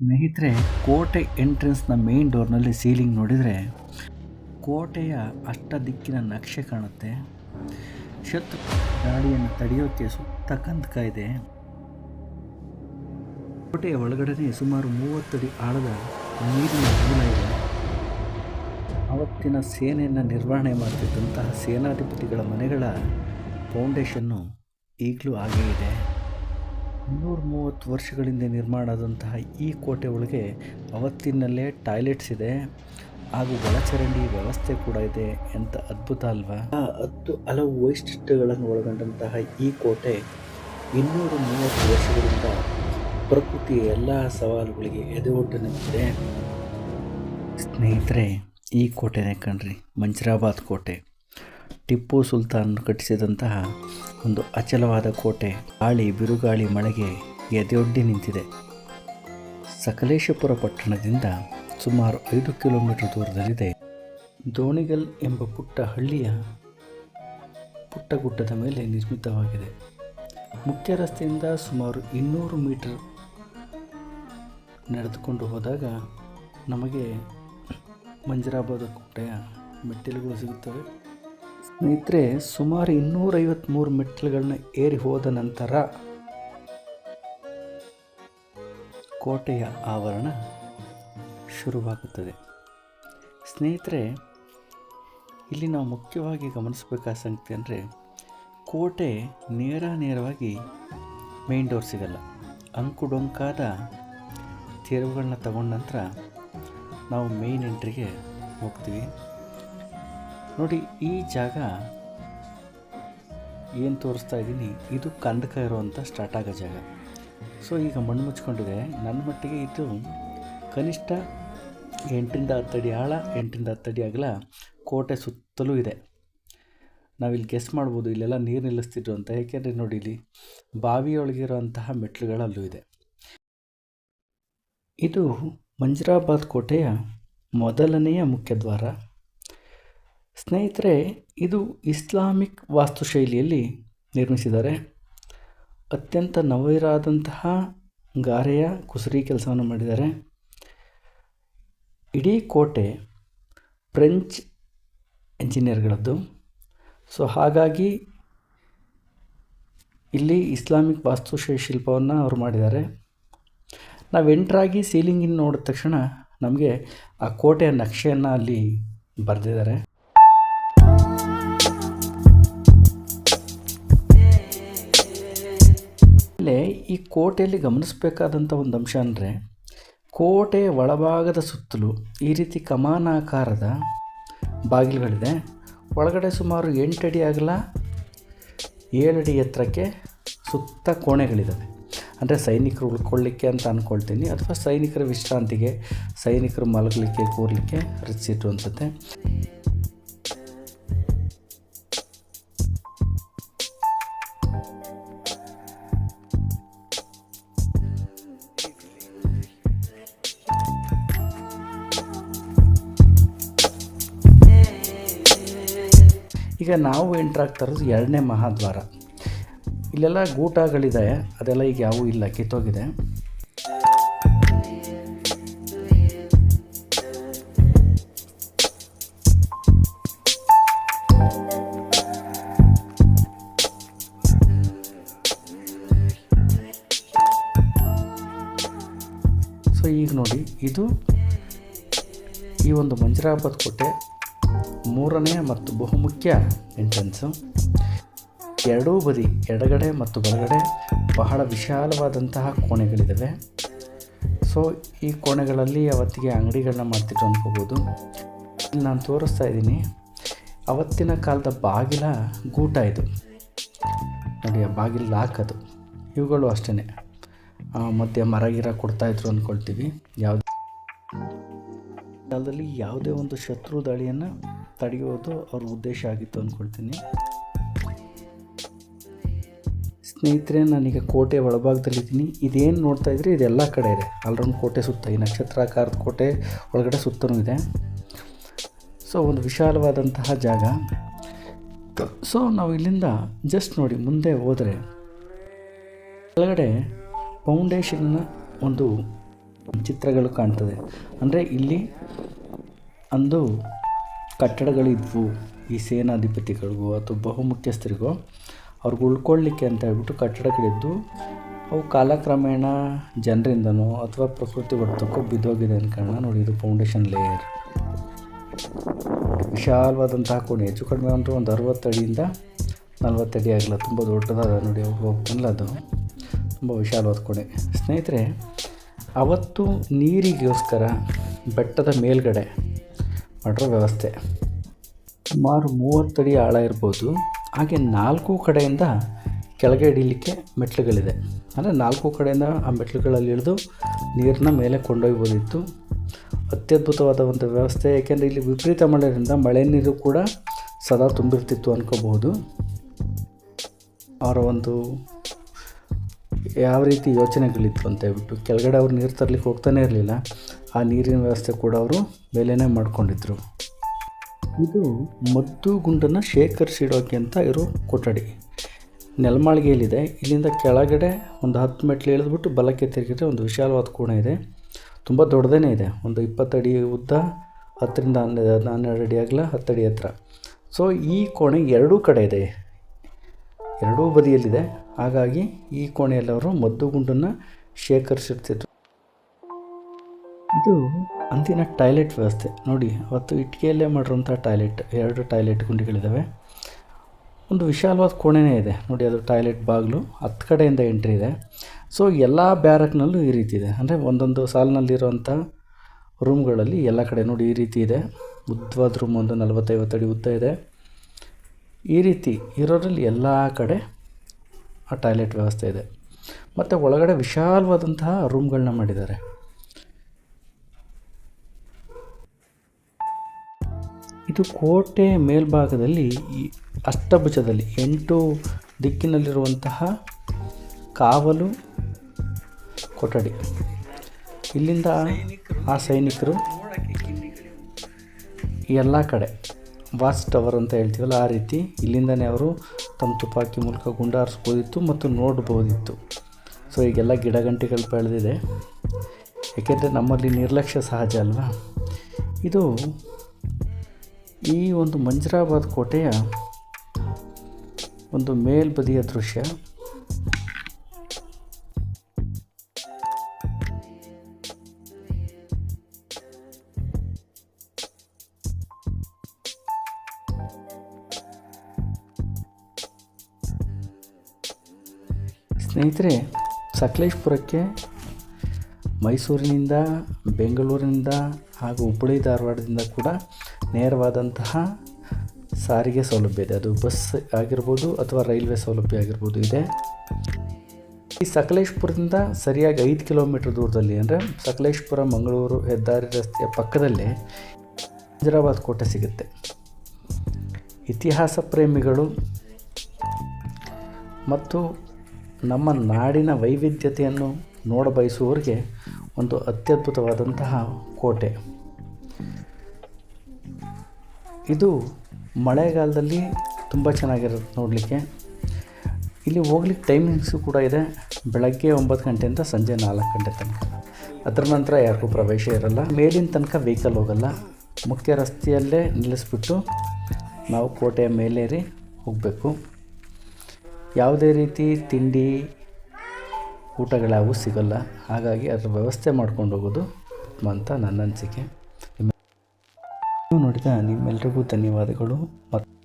ಸ್ನೇಹಿತರೆ, ಕೋಟೆ ಎಂಟ್ರೆನ್ಸ್ನ main ಡೋರ್ನಲ್ಲಿ ceiling ನೋಡಿದರೆ ಕೋಟೆಯ ಅಷ್ಟ ದಿಕ್ಕಿನ ನಕ್ಷೆ ಕಾಣುತ್ತೆ. ಶತ್ರು ಗಾಳಿಯನ್ನು ತಡೆಯೋಕ್ಕೆ ಸುತ್ತ ಕಂದಕ ಇದೆ. ಕೋಟೆಯ ಒಳಗಡೆ ಸುಮಾರು ಮೂವತ್ತಡಿ ಆಳದ ನೀರಿನ ಮೂಲ ಇದೆ. ಅವತ್ತಿನ ಸೇನೆಯನ್ನು ನಿರ್ವಹಣೆ ಮಾಡ್ತಿದ್ದಂತಹ ಸೇನಾಧಿಪತಿಗಳ ಮನೆಗಳ ಫೌಂಡೇಶನ್ನು ಈಗಲೂ ಹಾಗೇ ಇದೆ. ಇನ್ನೂರ ಮೂವತ್ತು ವರ್ಷಗಳಿಂದ ನಿರ್ಮಾಣ ಆದಂತಹ ಈ ಕೋಟೆ ಒಳಗೆ ಅವತ್ತಿನಲ್ಲೇ ಟಾಯ್ಲೆಟ್ಸ್ ಇದೆ ಹಾಗೂ ಒಳಚರಂಡಿ ವ್ಯವಸ್ಥೆ ಕೂಡ ಇದೆ ಎಂತ ಅದ್ಭುತ ಅಲ್ವಾ? ಆ ಹತ್ತು ಹಲವು ವೈಶಿಷ್ಟ್ಯಗಳನ್ನು ಒಳಗೊಂಡಂತಹ ಈ ಕೋಟೆ ಇನ್ನೂರ ಮೂವತ್ತು ವರ್ಷಗಳಿಂದ ಪ್ರಕೃತಿಯ ಎಲ್ಲ ಸವಾಲುಗಳಿಗೆ ಎದೆಗೊಟ್ಟು ನಿಂತಿದೆ. ಸ್ನೇಹಿತರೆ, ಈ ಕೋಟೆನೇ ಕಣ್ರಿ, ಮಂಜರಾಬಾದ್ ಕೋಟೆ. ಟಿಪ್ಪು ಸುಲ್ತಾನ್ ಕಟ್ಟಿಸಿದಂತಹ ಒಂದು ಅಚಲವಾದ ಕೋಟೆ ಗಾಳಿ ಬಿರುಗಾಳಿ ಮಳೆಗೆ ಎದೆಯೊಡ್ಡಿ ನಿಂತಿದೆ. ಸಕಲೇಶಪುರ ಪಟ್ಟಣದಿಂದ ಸುಮಾರು ಐದು ಕಿಲೋಮೀಟರ್ ದೂರದಲ್ಲಿದೆ. ದೋಣಿಗಲ್ ಎಂಬ ಪುಟ್ಟ ಹಳ್ಳಿಯ ಪುಟ್ಟ ಗುಡ್ಡದ ಮೇಲೆ ನಿರ್ಮಿತವಾಗಿದೆ. ಮುಖ್ಯ ರಸ್ತೆಯಿಂದ ಸುಮಾರು ಇನ್ನೂರು ಮೀಟರ್ ನಡೆದುಕೊಂಡು ಹೋದಾಗ ನಮಗೆ ಮಂಜರಾಬಾದ ಕೋಟೆಯ ಮೆಟ್ಟಿಲುಗಳು ಸಿಗುತ್ತವೆ. ಸ್ನೇಹಿತರೆ, ಸುಮಾರು ಇನ್ನೂರೈವತ್ತ್ಮೂರು ಮೆಟ್ಟಿಲುಗಳನ್ನ ಏರಿ ಹೋದ ನಂತರ ಕೋಟೆಯ ಆವರಣ ಶುರುವಾಗುತ್ತದೆ. ಸ್ನೇಹಿತರೆ, ಇಲ್ಲಿ ನಾವು ಮುಖ್ಯವಾಗಿ ಗಮನಿಸಬೇಕಾದ ಸಂಗತಿ ಅಂದರೆ, ಕೋಟೆ ನೇರ ನೇರವಾಗಿ ಮೇನ್ ಡೋರ್ ಸಿಗಲ್ಲ. ಅಂಕುಡೊಂಕಾದ ತೆರವುಗಳನ್ನ ತಗೊಂಡ ನಂತರ ನಾವು ಮೇನ್ ಎಂಟ್ರಿಗೆ ಹೋಗ್ತೀವಿ. ನೋಡಿ, ಈ ಜಾಗ ಏನು ತೋರಿಸ್ತಾ ಇದ್ದೀನಿ? ಇದು ಕಂದಕ ಇರುವಂಥ ಸ್ಟಾರ್ಟ್ ಆಗೋ ಜಾಗ. ಸೊ ಈಗ ಮಣ್ಣು ಮುಚ್ಕೊಂಡಿದೆ ನನ್ನ ಮಟ್ಟಿಗೆ ಇದು ಕನಿಷ್ಠ ಎಂಟರಿಂದ ಹತ್ತಡಿ ಆಳ ಎಂಟರಿಂದ ಹತ್ತಡಿ ಅಗಲ ಕೋಟೆ ಸುತ್ತಲೂ ಇದೆ. ನಾವಿಲ್ಲಿ ಗೆಸ್ ಮಾಡ್ಬೋದು, ಇಲ್ಲೆಲ್ಲ ನೀರು ನಿಲ್ಲಿಸ್ತಿದ್ರು ಅಂತ. ಏಕೆಂದರೆ ನೋಡಿ ಇಲ್ಲಿ ಬಾವಿಯೊಳಗಿರುವಂತಹ ಮೆಟ್ಲುಗಳಲ್ಲೂ ಇದೆ. ಇದು ಮಂಜರಾಬಾದ್ ಕೋಟೆಯ ಮೊದಲನೆಯ ಮುಖ್ಯದ್ವಾರ ಸ್ನೇಹಿತರೆ, ಇದು ಇಸ್ಲಾಮಿಕ್ ವಾಸ್ತುಶೈಲಿಯಲ್ಲಿ ನಿರ್ಮಿಸಿದ್ದಾರೆ. ಅತ್ಯಂತ ನವಿರಾದಂತಹ ಗಾರೆಯ ಕುಸರಿ ಕೆಲಸವನ್ನು ಮಾಡಿದ್ದಾರೆ. ಇಡೀ ಕೋಟೆ ಫ್ರೆಂಚ್ ಎಂಜಿನಿಯರ್ಗಳದ್ದು. ಸೊ, ಹಾಗಾಗಿ ಇಲ್ಲಿ ಇಸ್ಲಾಮಿಕ್ ವಾಸ್ತುಶೈ ಶಿಲ್ಪವನ್ನು ಅವರು ಮಾಡಿದ್ದಾರೆ. ನಾವು ಎಂಟ್ರಾಗಿ ಸೀಲಿಂಗಿನ ನೋಡಿದ ತಕ್ಷಣ ನಮಗೆ ಆ ಕೋಟೆಯ ನಕ್ಷೆಯನ್ನು ಅಲ್ಲಿ ಬರೆದಿದ್ದಾರೆ. ಈ ಕೋಟೆಯಲ್ಲಿ ಗಮನಿಸಬೇಕಾದಂಥ ಒಂದು ಅಂಶ ಅಂದರೆ ಕೋಟೆಯ ಒಳಭಾಗದ ಸುತ್ತಲೂ ಈ ರೀತಿ ಕಮಾನಾಕಾರದ ಬಾಗಿಲುಗಳಿದೆ. ಒಳಗಡೆ ಸುಮಾರು ಎಂಟಡಿ ಆಗಲ ಏಳಡಿ ಎತ್ತರಕ್ಕೆ ಸುತ್ತ ಕೋಣೆಗಳಿದ್ದಾವೆ ಅಂದರೆ ಸೈನಿಕರು ಉಳ್ಕೊಳ್ಳಿಕ್ಕೆ ಅಂತ ಅಂದ್ಕೊಳ್ತೀನಿ ಅಥವಾ ಸೈನಿಕರ ವಿಶ್ರಾಂತಿಗೆ, ಸೈನಿಕರು ಮಲಗಲಿಕ್ಕೆ, ಕೂರಲಿಕ್ಕೆ ರಚಿಸಿಟ್ಟು ಈಗ ನಾವು ಎಂಟ್ರ್ ಆಗ್ತಾ ಇರೋದು ಎರಡನೇ ಮಹಾದ್ವಾರ. ಇಲ್ಲೆಲ್ಲ ಗೂಟಗಳಿದೆ, ಅದೆಲ್ಲ ಈಗ ಯಾವೂ ಇಲ್ಲ, ಕಿತ್ತೋಗಿದೆ. ಸೊ ಈಗ ನೋಡಿ, ಇದು ಈ ಒಂದು ಮಂಜರಾಬಾದ್ ಕೋಟೆ ಮೂರನೇ ಮತ್ತು ಬಹುಮುಖ್ಯ ಎಂಟ್ರೆನ್ಸು. ಎರಡೂ ಬದಿ ಎಡಗಡೆ ಮತ್ತು ಬಲಗಡೆ ಬಹಳ ವಿಶಾಲವಾದಂತಹ ಕೋಣೆಗಳಿದ್ದಾವೆ ಸೊ ಈ ಕೋಣೆಗಳಲ್ಲಿ ಅವತ್ತಿಗೆ ಅಂಗಡಿಗಳನ್ನ ಮಾಡ್ತಿದ್ರು ಅನ್ಕೋಬೋದು. ಇಲ್ಲಿ ನಾನು ತೋರಿಸ್ತಾ ಇದ್ದೀನಿ. ಅವತ್ತಿನ ಕಾಲದ ಬಾಗಿಲ ಗೂಟ ಇದು. ನೋಡಿ, ಆ ಬಾಗಿಲು ಲಾಕ್ ಅದು. ಇವುಗಳು ಅಷ್ಟೇ ಮಧ್ಯೆ ಮರ, ಗಿರ ಕೊಡ್ತಾಯಿದ್ರು ಅಂದ್ಕೊಳ್ತೀವಿ ಯಾವುದೇ ಕಾಲದಲ್ಲಿ ಯಾವುದೇ ಒಂದು ಶತ್ರು ದಾಳಿಯನ್ನು ತಡೆಯೋದು ಅವ್ರ ಉದ್ದೇಶ ಆಗಿತ್ತು ಅಂದ್ಕೊಳ್ತೀನಿ ಸ್ನೇಹಿತರೆ, ನಾನೀಗ ಕೋಟೆ ಒಳಭಾಗದಲ್ಲಿದ್ದೀನಿ. ಇದೇನು ನೋಡ್ತಾ ಇದ್ರೆ? ಇದೆಲ್ಲ ಕಡೆ ಇದೆ. ಅಲ್ರೌಂಡ್ ಕೋಟೆ ಸುತ್ತ, ಈ ನಕ್ಷತ್ರಾಕಾರದ ಕೋಟೆ ಒಳಗಡೆ ಸುತ್ತನೂ ಇದೆ. ಸೊ ಒಂದು ವಿಶಾಲವಾದಂತಹ ಜಾಗ. ಸೊ ನಾವು ಇಲ್ಲಿಂದ ಜಸ್ಟ್ ನೋಡಿ, ಮುಂದೆ ಹೋದರೆ ಕೆಳಗಡೆ ಫೌಂಡೇಶನ್ನ ಒಂದು ಚಿತ್ರಗಳು ಕಾಣ್ತದೆ. ಅಂದರೆ ಇಲ್ಲಿ ಅಂದು ಕಟ್ಟಡಗಳಿದ್ವು, ಈ ಸೇನಾಧಿಪತಿಗಳಿಗೂ ಅಥವಾ ಬಹುಮುಖ್ಯಸ್ಥರಿಗೂ ಅವ್ರಿಗೆ ಉಳ್ಕೊಳ್ಳಿಕ್ಕೆ ಅಂತ ಹೇಳ್ಬಿಟ್ಟು ಕಟ್ಟಡಗಳಿದ್ದು, ಅವು ಕಾಲಕ್ರಮೇಣ ಜನರಿಂದನೋ ಅಥವಾ ಪ್ರಕೃತಿ ಹೊಡೆತಕ್ಕೋ ಬಿದ್ದೋಗಿದೆ ಕಾರಣ ನೋಡಿ ಇದು ಫೌಂಡೇಶನ್ ಲೇಯರ್ ವಿಶಾಲವಾದಂತಹ ಕೋಣೆ, ಹೆಚ್ಚು ಕಡಿಮೆ ಅಂದರೆ ಒಂದು ಅರವತ್ತಡಿಯಿಂದ ಅಡಿಯಿಂದ ನಲ್ವತ್ತು ಅಡಿ ಆಗಲ್ಲ ತುಂಬ ದೊಡ್ಡದಾದ, ನೋಡಿ ಹೋಗ್ತಾನಲ್ಲ ಅದು ತುಂಬ ವಿಶಾಲವಾದ ಕೋಣೆ. ಸ್ನೇಹಿತರೆ, ಅವತ್ತು ನೀರಿಗೋಸ್ಕರ ಬೆಟ್ಟದ ಮೇಲ್ಗಡೆ ಮಾಡಿರೋ ವ್ಯವಸ್ಥೆ. ಸುಮಾರು ಮೂವತ್ತಡಿ ಆಳ ಇರ್ಬೋದು. ಹಾಗೆ ನಾಲ್ಕು ಕಡೆಯಿಂದ ಕೆಳಗೆ ಇಡೀಲಿಕ್ಕೆ ಮೆಟ್ಲುಗಳಿದೆ. ಅಂದರೆ ನಾಲ್ಕು ಕಡೆಯಿಂದ ಆ ಮೆಟ್ಲುಗಳಲ್ಲಿ ಇಳಿದು ನೀರನ್ನ ಮೇಲೆ ಕೊಂಡೊಯ್ಬೋದಿತ್ತು ಅತ್ಯದ್ಭುತವಾದ ಒಂದು ವ್ಯವಸ್ಥೆ, ಏಕೆಂದರೆ ಇಲ್ಲಿ ವಿಪರೀತ ಮಳೆಯಿಂದ ಮಳೆ ನೀರು ಕೂಡ ಸದಾ ತುಂಬಿರ್ತಿತ್ತು ಅನ್ಕೋಬಹುದು. ಅವರ ಒಂದು ಯಾವ ರೀತಿ ಯೋಚನೆಗಳಿತ್ತು ಅಂತ ಹೇಳ್ಬಿಟ್ಟು ಕೆಳಗಡೆ ಅವ್ರು ನೀರು ತರಲಿಕ್ಕೆ ಹೋಗ್ತಾನೆ ಇರಲಿಲ್ಲ, ಆ ನೀರಿನ ವ್ಯವಸ್ಥೆ ಕೂಡ ಅವರು ಮೇಲೇ ಮಾಡ್ಕೊಂಡಿದ್ರು. ಇದು ಮದ್ದು ಗುಂಡನ್ನು ಶೇಖರಿಸಿಡೋಕೆ ಅಂತ ಇರೋ ಕೊಠಡಿ. ನೆಲಮಾಳಿಗೆಯಲ್ಲಿದೆ. ಇಲ್ಲಿಂದ ಕೆಳಗಡೆ ಒಂದು ಹತ್ತು ಮೆಟ್ಲು ಇಳಿದ್ಬಿಟ್ಟು ಬಲಕ್ಕೆ ತಿರುಗಿದ್ರೆ ಒಂದು ವಿಶಾಲವಾದ ಕೋಣೆ ಇದೆ. ತುಂಬ ದೊಡ್ಡದೇ ಇದೆ. ಒಂದು ಇಪ್ಪತ್ತಡಿ ಉದ್ದ, ಹತ್ತರಿಂದ ಹನ್ನೆರಡು ಹನ್ನೆರಡು ಅಡಿ ಆಗಲ ಹತ್ತಡಿ ಹತ್ರ ಸೊ ಈ ಕೋಣೆ ಎರಡೂ ಕಡೆ ಇದೆ. ಎರಡೂ ಬದಿಯಲ್ಲಿದೆ. ಹಾಗಾಗಿ ಈ ಕೋಣೆಯಲ್ಲಿ ಅವರು ಮದ್ದು ಗುಂಡನ್ನು ಶೇಖರಿಸಿರ್ತಿದ್ರು. ಇದು ಅಂದಿನ ಟಾಯ್ಲೆಟ್ ವ್ಯವಸ್ಥೆ. ನೋಡಿ, ಅವತ್ತು ಇಟ್ಟಿಗೆಯಲ್ಲೇ ಮಾಡಿರುವಂಥ ಟಾಯ್ಲೆಟ್, ಎರಡು ಟಾಯ್ಲೆಟ್ ಗುಂಡಿಗಳಿದ್ದಾವೆ. ಒಂದು ವಿಶಾಲವಾದ ಕೋಣೆನೇ ಇದೆ. ನೋಡಿ, ಅದು ಟಾಯ್ಲೆಟ್ ಬಾಗಿಲು, ಹತ್ತು ಕಡೆಯಿಂದ ಎಂಟ್ರಿ ಇದೆ. ಸೊ, ಎಲ್ಲ ಬ್ಯಾರಕ್ನಲ್ಲೂ ಈ ರೀತಿ ಇದೆ. ಅಂದರೆ ಒಂದೊಂದು ಸಾಲಿನಲ್ಲಿರುವಂಥ ರೂಮ್ಗಳಲ್ಲಿ ಎಲ್ಲ ಕಡೆ ನೋಡಿ ಈ ರೀತಿ ಇದೆ. ಉದ್ದವಾದ ರೂಮ್ ಒಂದು ನಲವತ್ತೈವತ್ತು ಅಡಿ ಉದ್ದ ಇದೆ. ಈ ರೀತಿ ಇರೋದ್ರಲ್ಲಿ ಎಲ್ಲ ಕಡೆ ಆ ಟಾಯ್ಲೆಟ್ ವ್ಯವಸ್ಥೆ ಇದೆ. ಮತ್ತು ಒಳಗಡೆ ವಿಶಾಲವಾದಂತಹ ರೂಮ್ಗಳನ್ನ ಮಾಡಿದ್ದಾರೆ. ಇದು ಕೋಟೆ ಮೇಲ್ಭಾಗದಲ್ಲಿ ಅಷ್ಟಭುಜದಲ್ಲಿ ಎಂಟು ದಿಕ್ಕಿನಲ್ಲಿರುವಂತಹ ಕಾವಲು ಕೊಠಡಿ. ಇಲ್ಲಿಂದ ಆ ಸೈನಿಕರು ಎಲ್ಲ ಕಡೆ ವಾಚ್ ಟವರ್ ಅಂತ ಹೇಳ್ತೀವಲ್ಲ ಆ ರೀತಿ. ಇಲ್ಲಿಂದನೇ ಅವರು ತಮ್ಮ ತುಪಾಕಿ ಮೂಲಕ ಗುಂಡಾರಿಸ್ಬೋದಿತ್ತು ಮತ್ತು ನೋಡ್ಬೋದಿತ್ತು. ಸೊ ಈಗೆಲ್ಲ ಗಿಡಗಂಟಿಗಳು ಬೆಳೆದಿದೆ. ಏಕೆಂದರೆ ನಮ್ಮಲ್ಲಿ ನಿರ್ಲಕ್ಷ್ಯ ಸಹಜ ಅಲ್ವಾ? ಇದು ಈ ಒಂದು ಮಂಜರಾಬಾದ್ ಕೋಟೆಯ ಒಂದು ಮೇಲ್ಬದಿಯ ದೃಶ್ಯ. ಸ್ನೇಹಿತರೆ, ಸಕಲೇಶ್ಪುರಕ್ಕೆ ಮೈಸೂರಿನಿಂದ, ಬೆಂಗಳೂರಿನಿಂದ ಹಾಗೂ ಹುಬ್ಬಳ್ಳಿ ಧಾರವಾಡದಿಂದ ಕೂಡ ನೇರವಾದಂತಹ ಸಾರಿಗೆ ಸೌಲಭ್ಯ ಇದೆ. ಅದು ಬಸ್ ಆಗಿರ್ಬೋದು ಅಥವಾ ರೈಲ್ವೆ ಸೌಲಭ್ಯ ಆಗಿರ್ಬೋದು ಇದೆ. ಈ ಸಕಲೇಶ್ಪುರದಿಂದ ಸರಿಯಾಗಿ ಐದು ಕಿಲೋಮೀಟ್ರ್ ದೂರದಲ್ಲಿ ಅಂದರೆ ಸಕಲೇಶ್ಪುರ, ಮಂಗಳೂರು, ಹೆದ್ದಾರಿ ರಸ್ತೆಯ ಪಕ್ಕದಲ್ಲೇ ಹೈದರಾಬಾದ್ ಕೋಟೆ ಸಿಗುತ್ತೆ. ಇತಿಹಾಸ ಪ್ರೇಮಿಗಳು ಮತ್ತು ನಮ್ಮ ನಾಡಿನ ವೈವಿಧ್ಯತೆಯನ್ನು ನೋಡಬಯಸುವವರಿಗೆ ಒಂದು ಅತ್ಯದ್ಭುತವಾದಂತಹ ಕೋಟೆ. ಇದು ಮಳೆಗಾಲದಲ್ಲಿ ತುಂಬ ಚೆನ್ನಾಗಿರುತ್ತೆ ನೋಡಲಿಕ್ಕೆ. ಇಲ್ಲಿ ಹೋಗ್ಲಿಕ್ಕೆ ಟೈಮಿಂಗ್ಸು ಕೂಡ ಇದೆ. ಬೆಳಗ್ಗೆ ಒಂಬತ್ತು ಗಂಟೆಯಿಂದ ಸಂಜೆ ನಾಲ್ಕು ಗಂಟೆ ತನಕ. ಅದರ ನಂತರ ಯಾರಿಗೂ ಪ್ರವೇಶ ಇರಲ್ಲ. ಮೇಲಿನ ತನಕ ವೆಹಿಕಲ್ ಹೋಗಲ್ಲ. ಮುಖ್ಯ ರಸ್ತೆಯಲ್ಲೇ ನಿಲ್ಲಿಸ್ಬಿಟ್ಟು ನಾವು ಕೋಟೆಯ ಮೇಲೇರಿ ಹೋಗಬೇಕು. ಯಾವುದೇ ರೀತಿ ತಿಂಡಿ ಊಟಗಳಾಗೂ ಸಿಗಲ್ಲ. ಹಾಗಾಗಿ ಅದರ ವ್ಯವಸ್ಥೆ ಮಾಡ್ಕೊಂಡು ಹೋಗೋದು ಉತ್ತಮ ಅಂತ ನನ್ನ ಅನಿಸಿಕೆ. ನೀವು ನೋಡಿದ ನಿಮ್ಮೆಲ್ರಿಗೂ ಧನ್ಯವಾದಗಳು. ಮತ್ತು